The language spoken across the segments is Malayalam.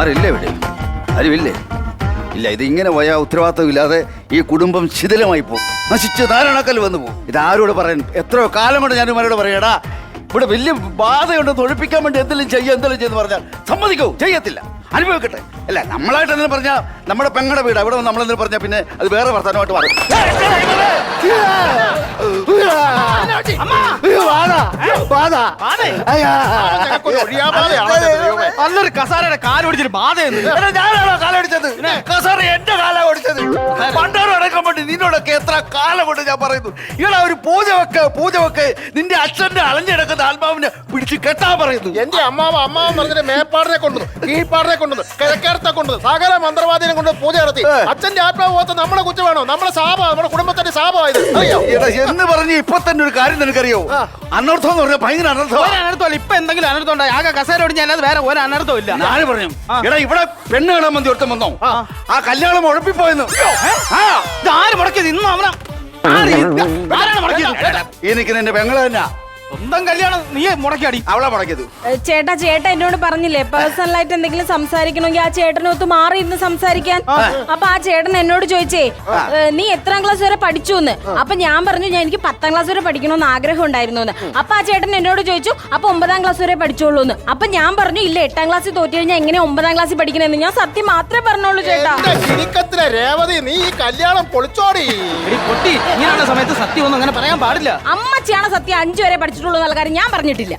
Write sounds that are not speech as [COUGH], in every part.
ആരില്ല ഇവിടെ. ആരുമില്ലേ? ഇല്ല ഇത് ഇങ്ങനെ പോയാൽ ഉത്തരവാദിത്തമില്ലാതെ ഈ കുടുംബം ശിഥിലമായി പോകും. നശിച്ച് ധാരണക്കൽ വന്നു പോകും. ഇത് ആരോട് പറയാൻ? എത്രയോ കാലം കൊണ്ട് ഞാൻ ഇവരോട് പറയടാ ഇവിടെ വലിയ ബാധയുണ്ടെന്ന് ഒഴിപ്പിക്കാൻ വേണ്ടി എന്തെങ്കിലും ചെയ്യുക എന്തെങ്കിലും ചെയ്യുന്ന പറഞ്ഞാൽ സമ്മതിക്കൂ. ചെയ്യത്തില്ല. അനുഭവിക്കട്ടെ. അല്ല നമ്മളായിട്ട് എന്തെങ്കിലും പറഞ്ഞാൽ നമ്മുടെ പെങ്ങളുടെ വീട്. അവിടെ നമ്മൾ എന്തെങ്കിലും പറഞ്ഞാൽ പിന്നെ അത് വേറെ വർത്തമാനമായിട്ട് മാറും. നല്ലൊരു കസാരയുടെ കാലൊടിച്ചിട്ട് ബാധയെന്ന് എടാ, ഞാനാണോ കാലടിച്ചത് കസേര എന്റെ കാല ഓടിച്ചത് പണ്ടോട് അടക്കം വേണ്ടി നിന്നോടൊക്കെ എത്ര കാലം കൊണ്ട് ഞാൻ പറയുന്നു. ഇയാളെ ഒരു പൂജ വെക്ക് പൂജ വെക്ക് നിന്റെ അച്ഛന്റെ അളഞ്ഞെടുക്കുന്ന ആത്മാവിനെ പിടിച്ച് കെട്ടാൻ പറയുന്നു. എന്റെ അമ്മാവ അമ്മാവൻ പറഞ്ഞിട്ട് മേപ്പാടിനെ കൊണ്ടുവന്നു കീഴ്പ്പാടിനെ കൊണ്ടുവന്നു കിഴക്കേടത്തെ കൊണ്ടുവന്നു സകല മന്ത്രവാദിനെ കൊണ്ട് പൂജ നടത്തി. അച്ഛന്റെ ആത്മാവ് പോകത്ത് നമ്മളെ കുറ്റ വേണോ നമ്മളെ സാപ നമ്മുടെ കുടുംബത്തിന്റെ സാപമായത് അറിയോ എടാ, എന്ന് പറഞ്ഞ് ഇപ്പൊ തന്നെ ഒരു കാര്യം നിനക്കറിയോ അനർത്ഥം എന്ന് പറഞ്ഞാൽ ഭയങ്കര അനർത്ഥം. ഒരു അനർത്ഥമല്ല ഇപ്പൊ എന്തെങ്കിലും അനർത്ഥം ഉണ്ടായി. ആകെ കസേര ഒടിഞ്ഞ അല്ലാതെ വേറെ ഒരു അനർത്ഥം ഇല്ല. ഞാൻ പറഞ്ഞു എടാ ഇവിടെ പെണ്ണ് കാണാൻ മന്തി ഒരുത്തം വന്നോ. ആ. കല്യാണം ഉഴപ്പിപ്പോയെന്ന്. ആ. ഇത് ആര് മുടക്കിയത്? ഇന്നും അവനാ. ആര് ഇത്? ആരാണ് മുടക്കിയത്? എനിക്ക് നിന്റെ പെങ്ങളെ തന്നെ. സ്വന്തം കല്യാണം നീ മുടക്കിയാടി. അവളെ മുടക്കിയത്. ചേട്ടാ ചേട്ടാ എന്നോട് പറഞ്ഞില്ലേ പേഴ്സണൽ ആയിട്ട് എന്തെങ്കിലും സംസാരിക്കണമെങ്കിൽ ആ ചേട്ടനൊത്ത് മാറി ഇരുന്ന് സംസാരിക്കാൻ. അപ്പൊ ആ ചേട്ടൻ എന്നോട് ചോദിച്ചേ നീ എത്രാം ക്ലാസ് വരെ പഠിച്ചു എന്ന് അപ്പൊ ഞാൻ പറഞ്ഞു ഞാൻ എനിക്ക് പത്താം ക്ലാസ് വരെ പഠിക്കണമെന്ന് ആഗ്രഹം ഉണ്ടായിരുന്നു എന്ന് അപ്പൊ ആ ചേട്ടൻ എന്നോട് ചോദിച്ചു അപ്പൊ ഒമ്പതാം ക്ലാസ് വരെ പഠിച്ചോളൂ എന്ന് അപ്പൊ ഞാൻ പറഞ്ഞു ഇല്ല എട്ടാം ക്ലാസ്സിൽ തോറ്റു കഴിഞ്ഞാൽ എങ്ങനെ ഒമ്പതാം ക്ലാസ്സിൽ പഠിക്കണമെന്ന് ഞാൻ സത്യം മാത്രമേ പറഞ്ഞോളൂ ചേട്ടാ. രേവതി നീ ഈ കല്യാണം പൊളിച്ചോടി. എടി പൊട്ടി. ഇങ്ങനെയുള്ള സമയത്ത് സത്യം ഒന്നും അങ്ങനെ പറയാൻ പാടില്ല. അമ്മച്ചിയാണ് സത്യം അഞ്ചു വരെ പഠിച്ചിട്ടുള്ളൂ എന്നുള്ള കാര്യം ഞാൻ പറഞ്ഞിട്ടില്ല.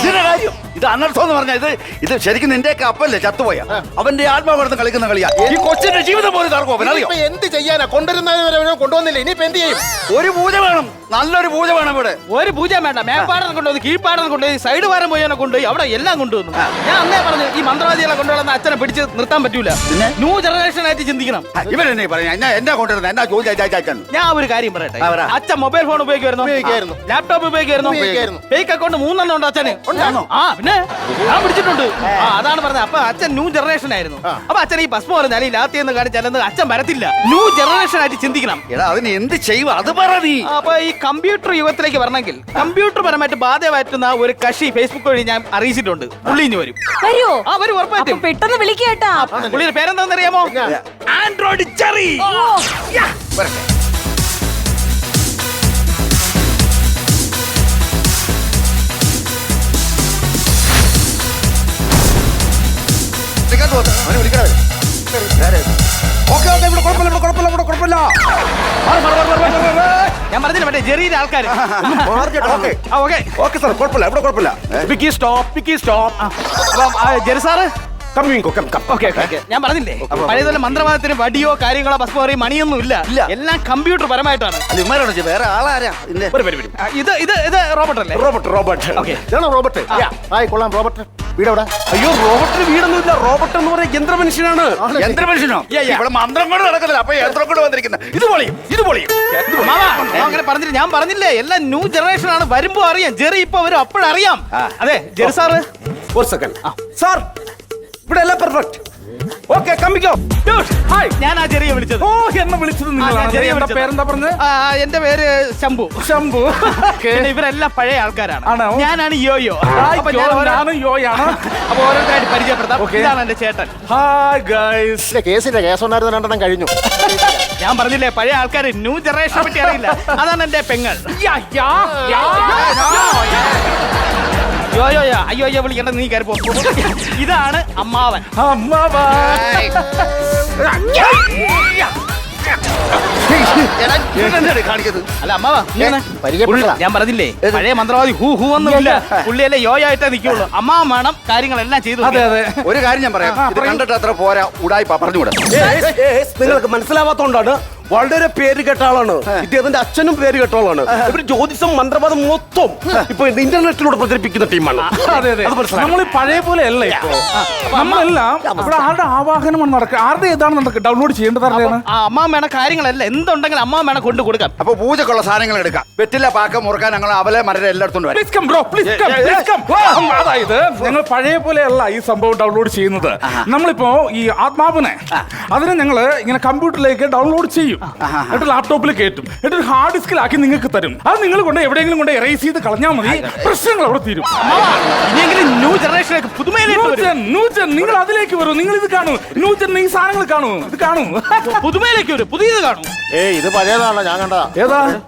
ഇതിന്റെ കാര്യം. ഇത് അനർത്ഥം എന്ന് പറഞ്ഞാൽ ഇത് ഇത് ശരിക്കും നിന്റെയൊക്കെ അപ്പല്ലേ ചത്തുപോയ? അവന്റെ ആത്മാവർന്ന് കളിക്കുന്ന കളിയാ. ഈ കൊച്ചിന്റെ ജീവിതം പോലും തർക്കം അവൻ അറിയോ ഇപ്പൊ എന്ത് ചെയ്യാനാ? കൊണ്ടുവരുന്നവരെ കൊണ്ടുവന്നില്ല. ഇനിയിപ്പോ എന്ത് ചെയ്യും? ഒരു പൂജ വേണം. നല്ലൊരു പൂജ വേണം ഇവിടെ. ഒരു പൂജ വേണ്ട. മേപ്പാടനെ കൊണ്ടുവന്ന് കീഴ്പ്പാടനെ കൊണ്ടുപോയി സൈഡ് വാരം പോയി കൊണ്ടുപോയി അവിടെ എല്ലാം കൊണ്ടുവന്നു. ഞാൻ അന്നേ പറഞ്ഞു ഈ മന്ത്രവാദികളെ കൊണ്ടുവന്ന അച്ഛനെ പിടിച്ച് നിർത്താൻ പറ്റൂല. പിന്നെ? ന്യൂ ജനറേഷൻ ആയിട്ട് ചിന്തിക്കണം. ഇവൻ എന്നെ പറയാ. എന്നാ എന്നാ കൊണ്ടുവരുന്നത് എന്നാ ചോദിച്ചാ ഞാൻ ഒരു കാര്യം പറയട്ടെ. അച്ഛൻ മൊബൈൽ ഫോൺ ഉപയോഗിക്കുമായിരുന്നു. ലാപ്ടോപ്പ് ഉപയോഗിക്കുമായിരുന്നു. ഫേക്ക് അക്കൗണ്ട് മൂന്നെണ്ണം ഉണ്ട് അച്ഛന്. ഉണ്ടാണോ? ആ പിന്നെ ഞാൻ പിടിച്ചിട്ടുണ്ട്. ആ അതാണ് പറഞ്ഞത്. അപ്പൊ അച്ഛൻ ന്യൂ ജനറേഷൻ ആയിരുന്നു. അപ്പൊ അച്ഛൻ ഈ ഭസ്മ പറഞ്ഞാൽ ഈ ലാത്തി എന്ന് കാണിച്ചാൽ അച്ഛൻ വരത്തില്ല. ന്യൂ ജനറേഷൻ ആയിട്ട് ചിന്തിക്കണം. എടാ അതിന് എന്ത് ചെയ്യുക അത് പറ നീ. അപ്പൊ ഈ കമ്പ്യൂട്ടർ യുഗത്തിലേക്ക് വരണമെങ്കിൽ കമ്പ്യൂട്ടർ പരമായിട്ട് ബാധ പറ്റുന്ന ഒരു കക്ഷി ഫേസ്ബുക്ക് വഴി ഞാൻ അറിയിച്ചിട്ടുണ്ട്. പുള്ളി ഇനി വരും. വരുമോ ആ വരും അപ്പൊ ഉറപ്പായിട്ടും പെട്ടെന്ന് വിളിക്കേട്ടാ പുള്ളിയുടെ പേരെന്താണെന്ന് അറിയാമോ ആൻഡ്രോയിഡ് ചെറി വരട്ടെ. വിളിക്കാൻ തോന്നുന്നു. അവനെ വിളിക്കാതെ. ആരെ? ഓക്കേ, ഓക്കേ, ഇവിടെ കുഴപ്പമില്ല, ഇവിടെ കുഴപ്പമില്ല, ഇവിടെ കുഴപ്പമില്ല. ഞാൻ പറഞ്ഞില്ല മറ്റേ ജെറിയുടെ ആൾക്കാർ [LAUGHS] ഓക്കേ. ഓക്കെ സാർ കുഴപ്പമില്ല ഇവിടെ കുഴപ്പമില്ല. അപ്പം ആ, Jerry sir Come. Okay okay ഞാൻ പറഞ്ഞില്ലേ? പഴയതുപോലെ മന്ത്രവാദത്തിന് വടിയോ കാര്യങ്ങളോ ഭസ്മറി മണിയൊന്നും ഇല്ല. ഇല്ല. എല്ലാം കമ്പ്യൂട്ടർ പരമായിട്ടാണ്. ഇമാരാണോ വേറെ ആളാരാ ഇതിന്റെ? വരൂ, വരൂ. ആ, ഇത് ഇത് ഇത് റോബോട്ട് അല്ലേ? Robert Robert. ഓക്കെ. ഇതാണോ റോബർട്ട്? ആയി കൊള്ളാം റോബർട്ട്. വീട് എവിടെ അയ്യോ റോബർട്ടിന് വീടൊന്നുമില്ല റോബർട്ട് എന്ന് പറയുന്ന യന്ത്രമനുഷ്യനാണ്. യന്ത്രമനുഷ്യനോ? യാ, യാ. ഇവിടെ മന്ത്രം കൊണ്ട് നടക്കുന്നില്ല അപ്പൊ യന്ത്രം കൊണ്ട് വന്നിരിക്കുന്ന. ഇത് പൊളിയും ഇത് പൊളിയും മാമാ, ഞാൻ അങ്ങനെ പറഞ്ഞില്ല. ഞാൻ പറഞ്ഞില്ലേ? എല്ലാം ന്യൂ ജനറേഷൻ ആണ്. വരുമ്പോ അറിയാം. ജെറി ഇപ്പൊ വരും അപ്പോഴറിയാം. ആ. അതെ ജെറി സാറ്. ഒരു സെക്കൻഡ് സാർ ഇവിടെ എല്ലാം പെർഫെക്റ്റ് ഓക്കെ കമ്മിക്കോ ഹായ് ഞാൻ ആ ചെറിയ വിളിച്ചത്. ഓ എന്നെ വിളിച്ചത് ആ, ചെറിയ നിങ്ങളാണ് വിളിച്ചത്. പേരെന്താ പറഞ്ഞത് ആ, എന്റെ പേര് ശംഭു. ശംഭു. പിന്നെ ഇവരെല്ലാം പഴയ ആൾക്കാരാണ്. ഞാനാണ് യോയോ. അപ്പൊ ഞാൻ ഓരോ- ഞാനും യോയാണ്. അപ്പൊ ഓരോരുത്തരായിട്ട് പരിചയപ്പെടുത്താം. Okay. ഇതാണ് എന്റെ ചേട്ടൻ. ഹായ് ഗൈസ് ഇല്ല കേസില്ല. കേസ് ഉണ്ടായിരുന്ന രണ്ടെണ്ണം കഴിഞ്ഞു. ഞാൻ പറഞ്ഞില്ലേ പഴയ ആൾക്കാർ ന്യൂ ജനറേഷനെ പറ്റി അറിയില്ല. അതാണ് എന്റെ പെങ്ങൾ. യാ യാ യോ അയ്യോ അയ്യോ വിളിക്കണ്ട നീ കയറി പോ ഇതാണ് അമ്മാവൻ അമ്മാവാ എടാ, ഇവനെന്താണ് കാണിക്കുന്നത് അല്ല അമ്മാവാ നീ വന്നേ. പരിചയപ്പെട്ടതാ ഞാൻ പറഞ്ഞില്ലേ പഴയ മന്ത്രവാദി ഹൂ ഹൂ ഒന്നുമില്ല പുള്ളിയല്ലേ യോ ആയിട്ടേ നിൽക്കുള്ളൂ അമ്മാവൻ വേണം കാര്യങ്ങളെല്ലാം ചെയ്തു അതെ അതെ ഒരു കാര്യം ഞാൻ പറയാം ഇത് കണ്ടിട്ട് അത്ര പോരാ ഉടായിപ്പാ പറഞ്ഞുകൂടാ നിങ്ങൾക്ക് മനസ്സിലാവാത്തോണ്ടാണ് വളരെ പേര് കേട്ട ആളാണ്. ഇദ്ദേഹത്തിന്റെ അച്ഛനും പേര് കേട്ട ആളാണ്. ഇവർ ജ്യോതിഷം മന്ത്രവാദം മൊത്തം ഇപ്പൊ ഇന്റർനെറ്റിലൂടെ പ്രചരിപ്പിക്കുന്ന ടീമാണ്. അതെ അതെ. അത് മനസ്സിലായി. നമ്മൾ പഴയ പോലെ അല്ല ഇപ്പോ. നമ്മളെല്ലാം ഇവിടെ ആരുടെ ആവാഹനമാണ് നടക്കുക ആരുടെ ഏതാണ് നടക്കുക ഡൗൺലോഡ് ചെയ്യേണ്ടത് ആരുടെയാണ് ആ കാര്യങ്ങളല്ല വേണം കാര്യങ്ങളെല്ലാം. എന്തുണ്ടെങ്കിലും വേണം കൊണ്ടു കൊടുക്കാം. അപ്പൊ പൂജക്കുള്ള സാധനങ്ങൾ എടുക്കാം. വെറ്റില്ല പാക്ക മുറുക്കാൻ ഞങ്ങൾ അവലെ മരം എല്ലായിടത്തും വരും. Please come bro please come please come അതായത് ഞങ്ങൾ പഴയ പോലെ അല്ല ഈ സംഭവം ഡൗൺലോഡ് ചെയ്യുന്നത്. നമ്മളിപ്പോ ഈ ആത്മാവിനെ അതിനെ ഞങ്ങൾ ഇങ്ങനെ കമ്പ്യൂട്ടറിലേക്ക് ഡൗൺലോഡ് ചെയ്യും. പിടിക്കും എന്നിട്ട് ലാപ്ടോപ്പിൽ കയറ്റും എന്നിട്ട് ഒരു ഹാർഡ് ഡിസ്കിലാക്കി നിങ്ങൾക്ക് തരും. അത് നിങ്ങൾ കൊണ്ട് എവിടെയെങ്കിലും കൊണ്ട് എറേസ് ചെയ്ത് കളഞ്ഞാൽ മതി. പ്രശ്നങ്ങൾ അവിടെ തീരും. ഇനിയെങ്കിലും ന്യൂ ജനറേഷനൊക്കെ പുതുമയിലേക്ക് വരും. നൂറ്റൻ നൂറ്റൻ നിങ്ങൾ അതിലേക്ക് വരും. നിങ്ങൾ ഇത് കാണൂ. നൂറ്റൻ ഈ സാധനങ്ങൾ കാണൂ. ഇത് കാണൂ. പുതുമയിലേക്ക് വരും. പുതിയത് കാണും. ഏയ് ഇത് പഴയതാണല്ലോ. ഞാൻ കണ്ടതാ. ഏതാ?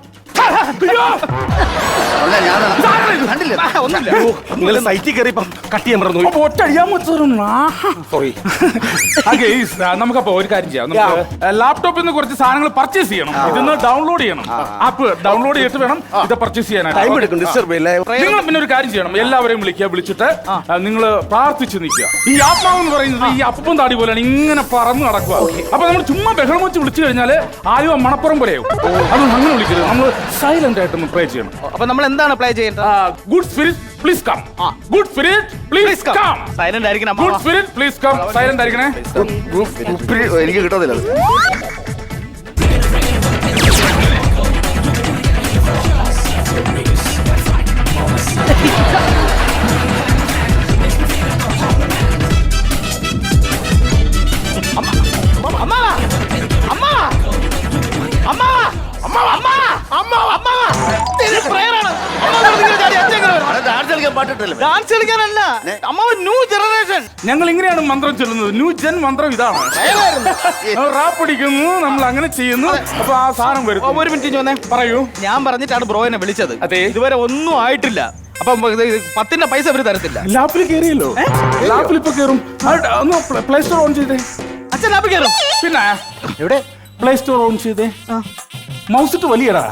കണ്ടില്ലേ ഒന്നുമില്ല നിങ്ങൾ സൈറ്റിൽ കയറിയപ്പം കട്ട് ചെയ്യാൻ പറഞ്ഞു അപ്പൊ സോറി നമുക്കപ്പോ ഒരു കാര്യം ചെയ്യാം. നമുക്ക് ലാപ്ടോപ്പിൽ നിന്ന് കുറച്ച് സാധനങ്ങൾ പർച്ചേസ് ചെയ്യണം. ഇതിന്ന് ഡൗൺലോഡ് ചെയ്യണം. ആപ്പ് ഡൗൺലോഡ് ചെയ്തിട്ട് വേണം ഇത് പർച്ചേസ് ടൈം ചെയ്യാനായിട്ട് എടുക്കും ഡിസ്റ്റർബ് നിങ്ങൾ പിന്നെ ഒരു കാര്യം ചെയ്യണം. എല്ലാവരെയും വിളിക്കുക വിളിച്ചിട്ട് നിങ്ങൾ പ്രാർത്ഥിച്ച് നിൽക്കുക. ഈ ആത്മാവ് എന്ന് പറയുന്നത് ഈ അപ്പം താടി പോലെയാണ് ഇങ്ങനെ പറന്ന് നടക്കുക. അപ്പൊ നമ്മൾ ചുമ്മാ ബഹളം വെച്ച് വിളിച്ചു കഴിഞ്ഞാൽ ആരും മണപ്പുറം പോലെയാവും. അത് അങ്ങനെ വിളിക്കരുത്. നമ്മൾ സൈലന്റ് ആയിട്ടൊന്ന് പ്ലേ ചെയ്യണം. അപ്പൊ നമ്മൾ എന്താണ് പ്ലേ ചെയ്യേണ്ടത്? Good spirit please come good spirit please come silent ആയിരിക്കണം good. Spirit please come silent ആയിരിക്കണേ. എനിക്ക് കിട്ടത്തില്ല പാട്ടിട്ടല്ലേ? ഡാൻസ് കളിക്കാനല്ല. അമ്മാവ ന്യൂ ജനറേഷൻ ഞങ്ങൾ ഇങ്ങനെയാണ് മന്ത്രം ചൊല്ലുന്നത്. ന്യൂ ജൻ മന്ത്രം ഇതാണ്. റാപ്പ് അടിക്കുന്നു നമ്മൾ അങ്ങനെ ചെയ്യുന്നു. അപ്പൊ ആ സാധനം വരും ഒരു മിനിറ്റ് വന്നേ. പറയൂ. ഞാൻ പറഞ്ഞിട്ടാണ് ബ്രോ എന്നെ വിളിച്ചത്. അതെ. ഇതുവരെ ഒന്നും ആയിട്ടില്ല. അപ്പൊ പത്തിന്റെ പൈസ അവർ തരത്തില്ല. ലാപ്പിൽ കയറിയല്ലോ ലാപ്പിൽ ഇപ്പൊ കയറും ഒന്ന് പ്ലേ സ്റ്റോർ ഓൺ ചെയ്തേ. അച്ഛൻ ലാപ്പ് കയറും പിന്നെ? എവിടെ? പ്ലേ സ്റ്റോർ ഓൺ ചെയ്തേ. മൗസ് ഇട്ട് വലിയടാ.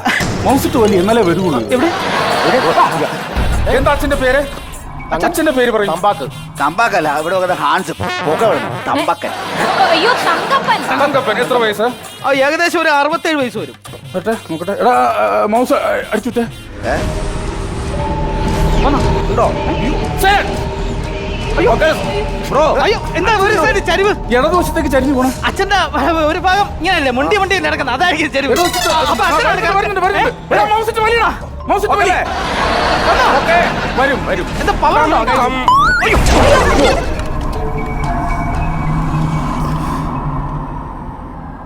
മൗസ് ഇട്ട് വലിയ എന്നാലേ വരുള്ളൂ എവിടെ? എന്താ അച്ഛന്റെ പേര്? അച്ഛന്റെ പേര് പറയും. തമ്പാക്ക്. തമ്പാക്കല്ല ഇവിടെ ഹാൻസ്. പുക വേണം തമ്പാക്കൻ. അയ്യോ തങ്കപ്പൻ. തങ്കപ്പൻ എത്ര വയസ്സ്? ആ, ഏകദേശം ഒരു അറുപത്തേഴ് വയസ്സ് വരും. നോക്കട്ടെ നോക്കട്ടെ. എടാ മൗസ് അടിച്ചുട്ടെ ഉണ്ടോ? ബ്രോ. അയ്യോ എന്താ ഒരു ചരിവ്? ഇടതുവശത്തേക്ക് ചരിഞ്ഞു പോണം. അച്ഛന്റെ ഒരു ഭാഗം ഇങ്ങനെയല്ലേ മുണ്ടി മുണ്ടി നടക്കുന്നത്. അതായിരിക്കും ചരിവ്. വരും വരും. എന്താ പവർ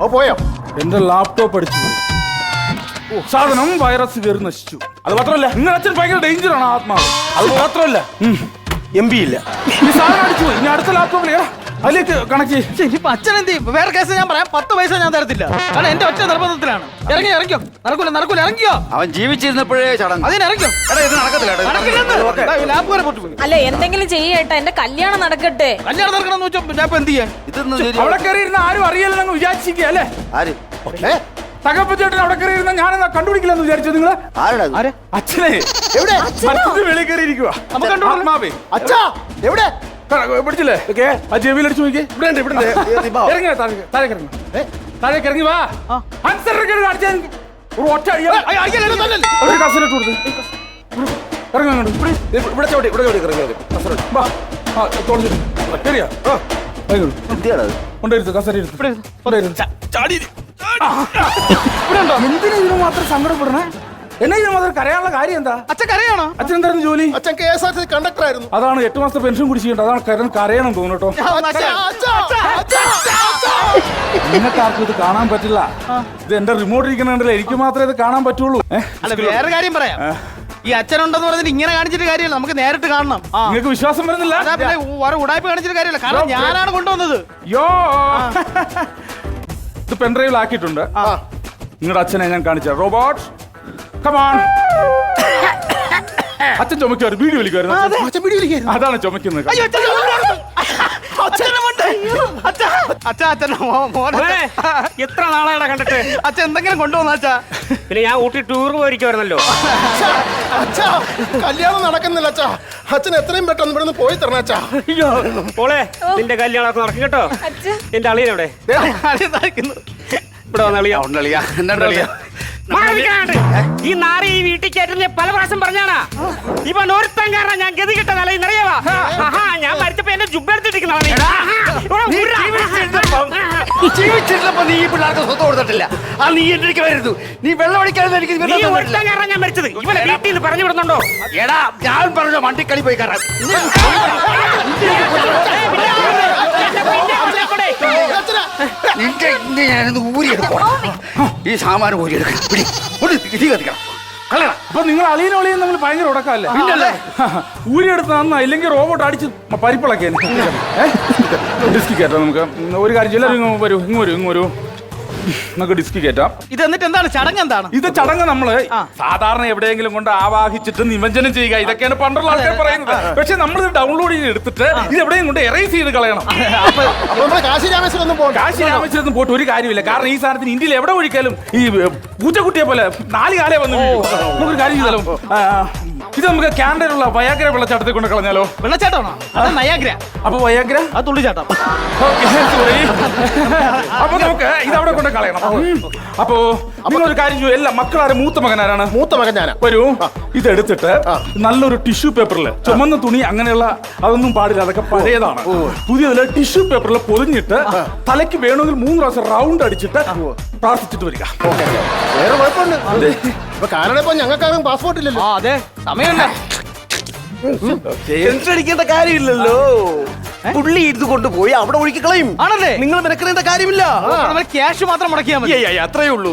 ഓ പോയോ? എന്റെ ലാപ്ടോപ്പ് അടിച്ചു പോയി. സാധനം വൈറസ് കയറി നശിച്ചു. അത് മാത്രമല്ല നിങ്ങൾ അച്ഛൻ ഭയങ്കര ഡേഞ്ചർ ആണ് ആത്മാവ്. അത് മാത്രമല്ല എം പി ഇല്ല. ഈ സാധനം അടിച്ചു പോയി. ഇനി അടുത്ത ലാപ്ടോപ്പിൽ അതിലേക്ക് കണക്ട് ശരി, ഇപ്പൊ അച്ഛൻ എന്ത് ചെയ്യും? വേറെ കേസ് ഞാൻ പറയാം. പത്ത് പൈസ ഞാൻ തരത്തില്ല. കാരണം എന്റെ ഒറ്റ നിർബന്ധത്തിലാണ്. ഇറങ്ങി ഇറങ്ങിയോ നടക്കൂല നടക്കൂല ഇറങ്ങിയോ അവൻ ജീവിച്ചിരുന്നപ്പോഴേ ചടങ്ങ്. അതിന് ഇറങ്ങിയോ എടാ ഇത് നടക്കത്തില്ല. ഇത് നടക്കില്ലെന്ന് ദാ, ഈ ലാപ്പ് വരെ പൊട്ടുപോയി അല്ല എന്തെങ്കിലും ചെയ്യട്ടെ എന്റെ കല്യാണം നടക്കട്ടെ. കല്യാണം നടക്കണം വെച്ചാൽ ഞാൻ ഇപ്പൊ എന്ത് ചെയ്യാൻ? ഇതൊന്നും ശരി അവിടെ കയറി ഇരുന്ന ആരും അറിയില്ലെന്ന് വിചാരിച്ചിരിക്കുക അല്ലേ? ആര്? ഏ? തകപ്പച്ചേട്ടൻ അവിടെ കയറിയിരുന്ന ഞാനെന്നാ കണ്ടുപിടിക്കില്ലെന്ന് വിചാരിച്ചു നിങ്ങൾ? ആരെടാ അത്? ആരെ? അച്ഛനെ. എവിടെ മരത്തിന്റെ വെളിയിൽ കയറി ഇരിക്കുക നമുക്ക് കണ്ടു ആത്മാവേ. അച്ഛാ എവിടെ? പിടിച്ചില്ലേ ഓക്കെ ആ ജെവിയിൽ അടിച്ചു നോക്കിയേ ഇവിടെ ഉണ്ട് ഇവിടെ ഉണ്ട് ദീപാ. ഇറങ്ങി വാ, താഴേക്ക് താഴേക്ക് ഇറങ്ങി താഴേക്ക് ഇറങ്ങി വാ ആൻസർ കാണിച്ചാൽ ഒരു ഒറ്റ അടിയാ അയ്യോ, അയ്യോ, അയ്യോ, അയ്യോ, അയ്യോ. ഒരു കസര ഇട്ട് കൊടുത്ത് ഇറങ്ങി അങ്ങോട്ട് ഇവിടെ ഇവിടെ ചവിട്ടി ഇവിടെ ചവിട്ടി ഇറങ്ങി മതി. കസര. വാ ആ തോളിച്ചു കയറിയാ ആ ആയിക്കോട്ടെ. എന്തിനാടാ അത്? കൊണ്ടുവരുത്ത് കസര ഇരുത്ത് കൊണ്ടുവരുത്ത് ചാടി ഇവിടെ ഉണ്ടോ എന്തിനാ ഇതിന് മാത്രം സങ്കടപ്പെടണേ എന്നാ ഇതിന് മാത്രം കരയാനുള്ള കാര്യം എന്താ? അച്ഛൻ കരയാണോ? അച്ഛൻ എന്തായിരുന്നു ജോലി? അച്ഛൻ K S R T conductor ആയിരുന്നു അതാണ് എട്ട് മാസത്തെ പെൻഷൻ കുടിച്ചിട്ടുണ്ട് അതാണ് കരൻ കരയണം അച്ഛാ. നിങ്ങൾക്ക് ആർക്കും ഇത് കാണാൻ പറ്റില്ല. ഇത് എന്റെ റിമോട്ട് ഇരിക്കുന്നുണ്ടല്ലോ എനിക്ക് മാത്രമേ ഇത് കാണാൻ പറ്റുള്ളൂ? അല്ല വേറെ കാര്യം പറയാം. ഈ അച്ഛനുണ്ടെന്ന് പറഞ്ഞിട്ട് ഇങ്ങനെ കാണിച്ചിട്ട് കാര്യമില്ല. നമുക്ക് നേരിട്ട് കാണണം. നിങ്ങൾക്ക് വിശ്വാസം വരുന്നില്ല? വേറെ ഉടായ്പ കാണിച്ചിട്ട് കാര്യമില്ല. കാരണം ഞാനാണ് കൊണ്ടുവന്നത്. യോ. ഇത് പെൻഡ്രൈവിൽ ആക്കിയിട്ടുണ്ട് നിങ്ങളുടെ അച്ഛനെ ഞാൻ കാണിച്ച റോബോട്ട്. കമാൺ അച്ഛൻ ചുമക്കാറ് വീഡിയോ വിളിക്കുവായിരുന്നു. അച്ഛൻ വലിക്കായിരുന്നു. അതാണ് ചുമക്കുന്നത്. അയ്യോ അച്ഛൻ അച്ഛനുമുണ്ട്. അച്ഛാ അച്ഛാ അച്ഛൻ മോനെ. എത്ര നാളാണ് കണ്ടിട്ട്? അച്ഛൻ എന്തെങ്കിലും കൊണ്ടുവന്ന അച്ഛാ? പിന്നെ ഞാൻ ഊട്ടി ടൂർ പോയിരിക്കുമായിരുന്നല്ലോ അച്ഛാ, അച്ഛാ കല്യാണം നടക്കുന്നില്ല അച്ഛാ. അച്ഛൻ എത്രയും പെട്ടെന്ന് ഇവിടുന്ന് പോയി തരണം അച്ഛാ. അയ്യോ മോളെ നിന്റെ കല്യാണമൊക്കെ നടക്കും കേട്ടോ. അച്ഛൻ എന്റെ അളിയനെവിടെ. ഇവിടെ വന്ന അളിയാ. ഉണ്ടളിയാ എന്നാ. ഈ നാറി ഈ വീട്ടിൽ കയറ്റുന്ന പല പ്രാവശ്യം പറഞ്ഞാണ്. ഇവൻ ഒരുത്തൻ കാരണം ഞാൻ ഗതി കിട്ട നില നിറയവാ ഞാൻ മരിച്ചപ്പോ എന്നെ ജുബെടുത്തിട്ടിരിക്കുന്ന ജീവിച്ചിരുന്നപ്പോ നീ ഈ പിള്ളേർക്ക് സ്വത്ത് കൊടുത്തിട്ടില്ല. ആ നീ എന്റെ വരുന്നു. നീ വെള്ളം അടിക്കാതെ എനിക്ക്. ഒരുത്തൻ കാരണം ഞാൻ മരിച്ചത്. ഇവനെ വീട്ടിൽ നിന്ന് പറഞ്ഞു വിടുന്നുണ്ടോ? എടാ ഞാൻ പറഞ്ഞ വണ്ടിക്കളി പോയി കയറാം അച്ഛനാ നിന്റെ നിന്നെ ഞാനൊന്ന് ഊരിയെടുക്കണം. ഈ സാമാനം ഊരിയെടുക്കണം പിടി. ഒന്ന് ഇടി കത്തിക്കണം. കളയണം അപ്പൊ നിങ്ങൾ അളിയനും അളിയും തമ്മിൽ ഭയങ്കര ഉടക്കല്ലേ [LAUGHS] ഊരി ഊരിയെടുത്ത് നന്നാ ഇല്ലെങ്കിൽ റോബോട്ട് അടിച്ച് പരിപ്പിളക്കിയ [LAUGHS] ഡിസ്കി കയറ്റാം നമുക്ക്. ഒരു കാര്യം എല്ലാവരും വരൂ ഇങ്ങ് വരൂ ഇങ്ങ് വരൂ. നമുക്ക് ഡിസ്ക് കയറ്റാം ഇത് എന്നിട്ട് എന്താണ്? ചടങ്ങ് എന്താണ്? ഇത് ചടങ്ങ് നമ്മൾ സാധാരണ എവിടെയെങ്കിലും കൊണ്ട് ആവാഹിച്ചിട്ട് നിമഞ്ജനം ചെയ്യുക. ഇതൊക്കെയാണ് പണ്ടുള്ള ആൾക്കാർ പറയുന്നത്. പക്ഷെ നമ്മൾ ഇത് ഡൗൺലോഡ് ചെയ്ത് എടുത്തിട്ട് ഇത് എവിടെയും കൊണ്ട് എറേസ് ചെയ്ത് കളയണം. കാശി രാമേശ്വരം കാശി രാമേശ്വരത്തും പോയിട്ട് ഒരു കാര്യമില്ല. കാരണം ഈ സാധനത്തിന് ഇന്ത്യയിൽ എവിടെ ഒഴിക്കാലും ഈ പൂച്ചക്കുട്ടിയെ പോലെ നാല് കാലേ വന്നു. നമുക്കൊരു കാര്യം ചെയ്താലോ? ഇത് നമുക്ക് കാനഡയിലുള്ള വയാഗ്ര വെള്ളച്ചാട്ടത്തിൽ കൊണ്ട് കളഞ്ഞാലോ? വെള്ളച്ചാട്ടമാണോ? അത് നയാഗ്ര. അപ്പൊ വയാഗ്ര? അത് തുള്ളിച്ചാട്ടം. സോറി അപ്പൊ നമുക്ക് ഇത് അവിടെ കൊണ്ട് കളയണം. അപ്പോ നിങ്ങളൊരു കാര്യം ചെയ്യൂ. എല്ലാ മക്കളാരും മൂത്ത ആരാണ് മൂത്ത മകൻ ഞാനാ വരൂ ഇതെടുത്തിട്ട് നല്ലൊരു ടിഷ്യൂ പേപ്പറിൽ ചുമന്ന തുണി അങ്ങനെയുള്ള അതൊന്നും പാടില്ല. അതൊക്കെ പഴയതാണ്. പുതിയതിൽ ടിഷ്യൂ പേപ്പറിൽ പൊതിഞ്ഞിട്ട് തലയ്ക്ക് വേണമെങ്കിൽ മൂന്ന് പ്രാവശ്യം റൗണ്ട് അടിച്ചിട്ട് പ്രാർത്ഥിച്ചിട്ട് വരിക. വേറെ കുഴപ്പമുണ്ട് ഇപ്പൊ കാനഡ ഇപ്പൊ ഞങ്ങൾക്കാരും പാസ്പോർട്ട് ഇല്ലല്ലോ. ആ അതെ. സമയമില്ല. ടെൻഷൻ അടിക്കേണ്ട കാര്യമില്ലല്ലോ. പുള്ളി ഇത് കൊണ്ടുപോയി അവിടെ ഒഴുക്കി കളയും. ആണല്ലേ? നിങ്ങൾ മെനക്കെടേണ്ട കാര്യമില്ല. നമ്മൾ ക്യാഷ് മാത്രം മുടക്കിയാൽ മതി. അത്രേ ഉള്ളൂ.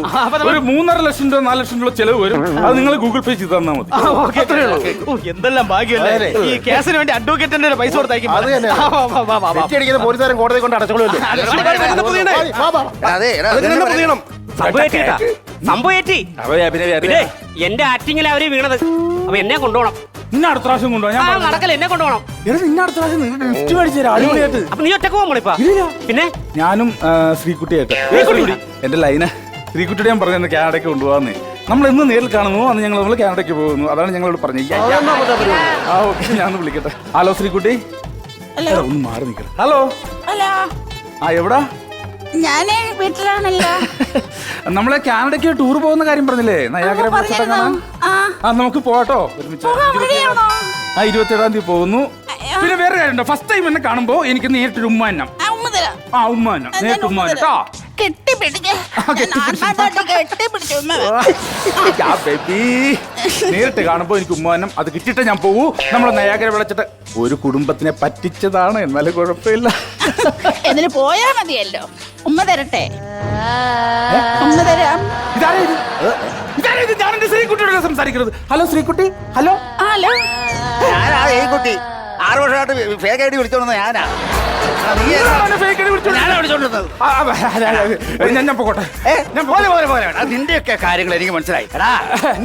ഒരു മൂന്നര ലക്ഷം രൂപ നാല് ലക്ഷം രൂപ ചെലവ് വരും. അത് നിങ്ങൾ ഗൂഗിൾ പേ ചെയ്ത് തന്നാൽ മതി. എന്തെല്ലാം ഭാഗ്യമല്ലേ ഈ കേസിന് വേണ്ടി അഡ്വക്കേറ്റിന്റെ പൈസ കൊടുത്തായിരിക്കും പോലീസുകാരൻ കോടതി കൊണ്ട് അടച്ചോളൂ. സംഭവം എന്റെ ആക്ടിങ്ങിൽ അവർ വീണത്. അപ്പൊ എന്നെ കൊണ്ടുപോകണം. നിന്നെ അടുത്ത പ്രാവശ്യം കൊണ്ടുപോകാം ഞാൻ ആ പറഞ്ഞു. നടക്കല എന്നെ കൊണ്ടുപോകണം. എടാ, നിന്നെ അടുത്ത പ്രാവശ്യം നിങ്ങൾക്ക് ഗിഫ്റ്റ് മേടിച്ചു തരാം അടിപൊളിയായിട്ട്. അപ്പൊ നീ ഒറ്റയ്ക്ക് പോകണിപ്പാ പിന്നെ? ഞാനും ആ, ശ്രീകുട്ടിയായിട്ട്. എന്റെ ലൈന്. ശ്രീകുട്ടിയുടെ ഞാൻ പറഞ്ഞു കാനഡയ്ക്ക് കൊണ്ടുപോകാന്ന്. നമ്മൾ എന്ന് നേരിൽ കാണുന്നു അന്ന് ഞങ്ങൾ നമ്മൾ കാനഡയ്ക്ക് പോകുന്നു. അതാണ് ഞങ്ങളോട് പറഞ്ഞത്. യ്യ, യ്യ. ആ ഓക്കെ ഞാൻ വിളിക്കട്ടെ. ഹലോ ശ്രീകുട്ടി. എടാ, ഒന്ന് മാറി നിൽക്കണം ഹലോ. ഹലോ. ആ എവിടാ? ഞാൻ വീട്ടിലാണല്ലോ. [LAUGHS] നമ്മളെ കാനഡയ്ക്ക് ടൂർ പോകുന്ന കാര്യം പറഞ്ഞില്ലേ? നയാഗ്ര ആ, വെള്ളച്ചാട്ടം കാണാൻ? ആ. ആ നമുക്ക് പോട്ടോ ഒരുമിച്ച്. ഇരുപത്തിയേഴാം-? ആ തീയതി പോകുന്നു. പിന്നെ വേറെ കാര്യമുണ്ടോ? ഫസ്റ്റ് ടൈം എന്നെ കാണുമ്പോ എനിക്ക് നേരിട്ടൊരു ഉമ്മാനം ആ, ഉമ്മാനം നേരിട്ട് ഉമ്മ. ഉമ്മാനം. കേട്ടോ. നേരിട്ട് കാണുമ്പോ എനിക്ക് ഉമ്മാനം അത് കിട്ടിയിട്ട് ഞാൻ പോകൂ നമ്മളെ നയാഗര വിളിച്ചിട്ട് ഒരു കുടുംബത്തിനെ പറ്റിച്ചതാണ്. എന്നാലും കുഴപ്പമില്ല. എന്നിട്ട് പോയാ മതിയല്ലോ. ഉമ്മ തരട്ടെ. ഉമ്മ തരാം. ഇതാരാ ഇത്? ഇതാരാ ഇത്? ഞാനെന്റെ ശ്രീകുട്ടിയോട് സംസാരിക്കുന്നത്? ഹലോ ശ്രീകുട്ടി? ഹലോ? ഹലോ. ഞാനാ ഈ കുട്ടി ആറ് വർഷമായിട്ട് ഫേക്ക് ഐ ഡി വിളിച്ചോണ്ട് ഞാനാ. ആ, നീ ഏതാ? ഇതാരാണ് fake ID വിളിച്ചോണ്ട് ഞാനാ വിളിച്ചോണ്ടിരുന്നത്. ആ, ആ. ഞാൻ ഞാൻ പോകട്ടെ ഏ, പോലെ പോലെ പോലെ. എടാ, നിന്റെയൊക്കെ കാര്യങ്ങൾ എനിക്ക് മനസ്സിലായി. എടാ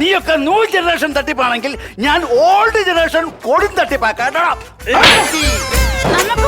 നീയൊക്കെ ന്യൂ ജനറേഷൻ തട്ടിപ്പാണെങ്കിൽ ഞാൻ ഓൾഡ് ജനറേഷൻ കൊടും തട്ടിപ്പാ കേട്ടോ നമ്മ